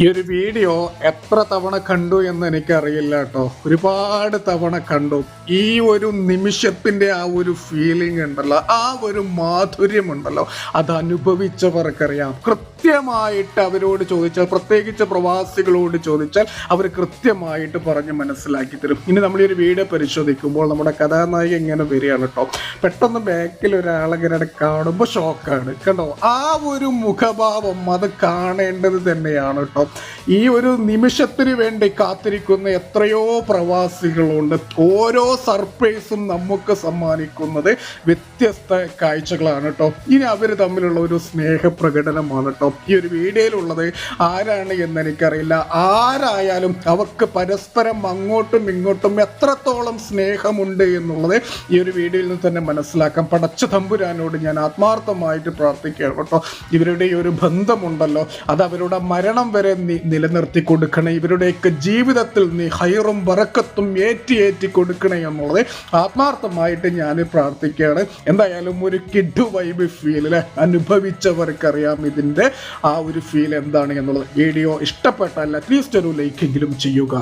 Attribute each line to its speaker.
Speaker 1: ഈ ഒരു വീഡിയോ എത്ര തവണ കണ്ടു എന്ന് എനിക്കറിയില്ല കേട്ടോ. ഒരുപാട് തവണ കണ്ടു. ഈ ഒരു നിമിഷത്തിന്റെ ആ ഒരു ഫീലിംഗ് ഉണ്ടല്ലോ. ആ ഒരു മാധുര്യം ഉണ്ടല്ലോ. അത് അനുഭവിച്ചവർക്കറിയാം. കൃത്യമായിട്ട് അവരോട് ചോദിച്ചാൽ പ്രത്യേകിച്ച് പ്രവാസികളോട് ചോദിച്ചാൽ അവർ കൃത്യമായിട്ട് പറഞ്ഞ് മനസ്സിലാക്കി തരും. ഇനി നമ്മൾ ഈ ഒരു വീഡിയോ പരിശോധിക്കുമ്പോൾ നമ്മുടെ കഥാനായിക ഇങ്ങനെ വരികയാണ് കേട്ടോ. പെട്ടെന്ന് ബാക്കിൽ ഒരാളിങ്ങനെ കാണുമ്പോൾ ഷോക്കാണ് കണ്ടോ? ആ ഒരു മുഖഭാവം അത് കാണേണ്ടത് തന്നെയാണ് കേട്ടോ. ഈ ഒരു നിമിഷത്തിന് വേണ്ടി കാത്തിരിക്കുന്ന എത്രയോ പ്രവാസികളുണ്ട്. ഓരോ സർപ്രൈസും നമുക്ക് സമ്മാനിക്കുന്നത് വ്യത്യസ്ത കാഴ്ചകളാണ് കേട്ടോ. ഇനി അവർ തമ്മിലുള്ള ഒരു സ്നേഹപ്രകടനമാണ് കേട്ടോ. ഈ ഒരു വീഡിയോയിലുള്ളത് ആരാണ് എന്ന് എനിക്കറിയില്ല ആരായാലും അവർക്ക് പരസ്പരം അങ്ങോട്ടും ഇങ്ങോട്ടും എത്രത്തോളം സ്നേഹമുണ്ട് എന്നുള്ളത് ഈ ഒരു വീഡിയോയിൽ നിന്ന് തന്നെ മനസ്സിലാക്കാം. പടച്ച തമ്പുരാനോട് ഞാൻ ആത്മാർത്ഥമായിട്ട് പ്രാർത്ഥിക്കുകയാണ് കേട്ടോ. ഇവരുടെ ഈ ഒരു ബന്ധമുണ്ടല്ലോ. അത് അവരുടെ മരണം വരെ നീ നിലനിർത്തി കൊടുക്കണേ ഇവരുടെയൊക്കെ ജീവിതത്തിൽ നീ ഹൈറും വറക്കത്തും ഏറ്റി ഏറ്റി കൊടുക്കണേ എന്നുള്ളത് ആത്മാർത്ഥമായിട്ട് ഞാൻ പ്രാർത്ഥിക്കുകയാണ്. എന്തായാലും ഒരു കിഡ് വൈബ് ഫീൽ അനുഭവിച്ചവർക്കറിയാം ഇതിന്റെ ആ ഒരു ഫീൽ എന്താണ് എന്നുള്ളത്. വീഡിയോ ഇഷ്ടപ്പെട്ടാൽ അറ്റ്ലീസ്റ്റ് ഒരു ലൈക്കെങ്കിലും ചെയ്യുക.